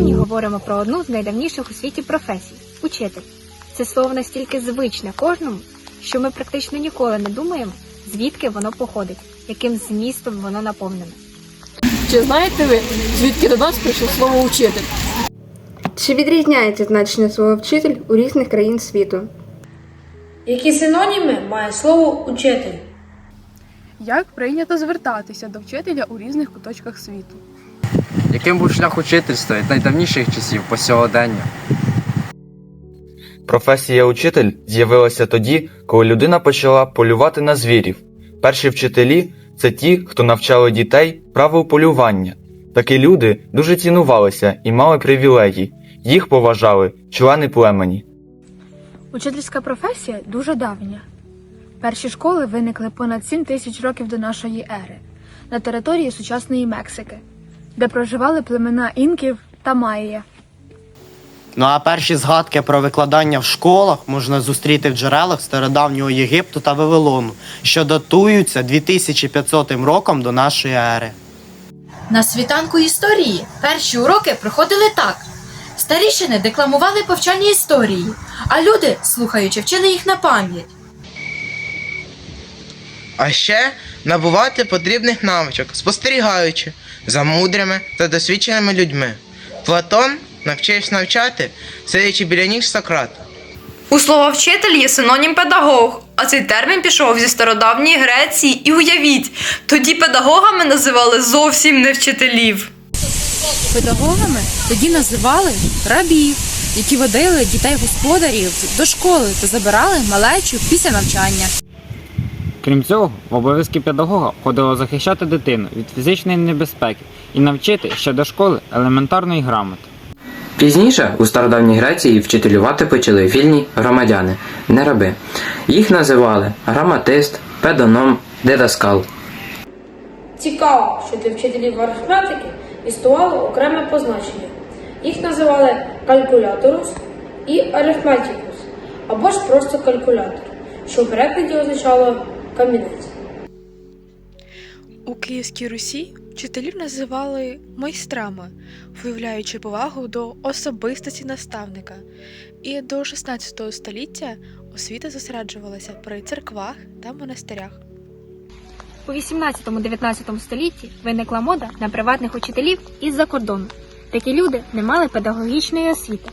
говоримо про одну з найдавніших у світі професій учитель. Це слово настільки звичне кожному, що ми практично ніколи не думаємо, звідки воно походить, яким змістом воно наповнене. Чи знаєте ви, звідки до нас прийшло слово учитель? Чи відрізняється значення слова вчитель у різних країн світу? Які синоніми має слово учитель? Як прийнято звертатися до вчителя у різних куточках світу? Яким був шлях учительства від найдавніших часів по сьогодення? Професія учитель з'явилася тоді, коли людина почала полювати на звірів. Перші вчителі це ті, хто навчали дітей правил полювання. Такі люди дуже цінувалися і мали привілегії. Їх поважали члени племені. Учительська професія дуже давня. Перші школи виникли понад 7 тисяч років до нашої ери на території сучасної Мексики, де проживали племена інків та майя. Ну а перші згадки про викладання в школах можна зустріти в джерелах стародавнього Єгипту та Вавилону, що датуються 2500 роком до нашої ери. На світанку історії перші уроки проходили так. Старішини декламували повчальні історії, а люди, слухаючи, вчили їх на пам'ять. А ще набувати потрібних навичок, спостерігаючи за мудрими та досвідченими людьми. Платон навчився навчати, сидячи біля ніг Сократа. У слова вчитель є синонім педагог, а цей термін пішов зі стародавньої Греції. І уявіть, тоді педагогами називали зовсім не вчителів. Педагогами тоді називали рабів, які водили дітей господарів до школи та забирали малечу після навчання. Крім цього, в обов'язки педагога входило захищати дитину від фізичної небезпеки і навчити ще до школи елементарної грамоти. Пізніше у стародавній Греції вчителювати почали вільні громадяни, не раби. Їх називали граматист, педоном, дидаскал. Цікаво, що для вчителів арифметики існувало окреме позначення. Їх називали калькуляторус і арифметикус, або ж просто калькулятор, що в перекладі означало камінець. У Київській Русі вчителів називали майстрами, виявляючи повагу до особистості наставника. І до 16 століття освіта зосереджувалася при церквах та монастирях. У 18-19 столітті виникла мода на приватних учителів із-за кордону. Такі люди не мали педагогічної освіти.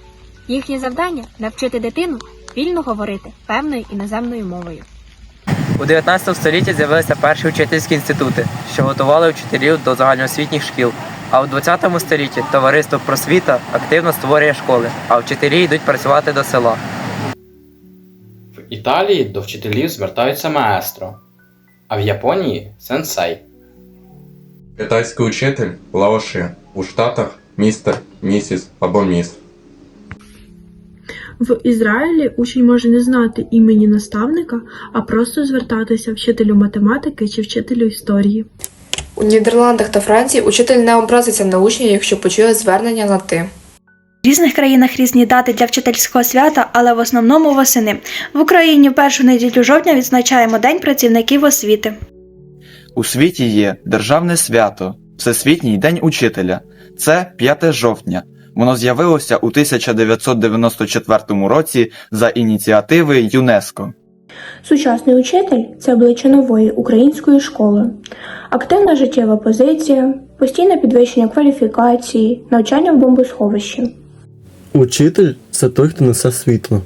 Їхнє завдання навчити дитину вільно говорити певною іноземною мовою. У 19 столітті з'явилися перші учительські інститути, що готували вчителів до загальноосвітніх шкіл. А у 20 столітті товариство просвіта активно створює школи, а вчителі йдуть працювати до села. В Італії до вчителів звертаються маестро, а в Японії сенсей. Китайський учитель лаоши. У Штатах містер, місіс або міс. В Ізраїлі учень може не знати імені наставника, а просто звертатися вчителю математики чи вчителю історії. У Нідерландах та Франції учитель не образиться на учня, якщо почує звернення на ти. В різних країнах різні дати для вчительського свята, але в основному восени. В Україні в першу неділю жовтня відзначаємо День працівників освіти. У світі є державне свято Всесвітній день учителя. Це 5 жовтня. Воно з'явилося у 1994 році за ініціативи ЮНЕСКО. Сучасний учитель це обличчя нової української школи, активна життєва позиція, постійне підвищення кваліфікації, навчання в бомбосховищі. Учитель це той, хто несе світло.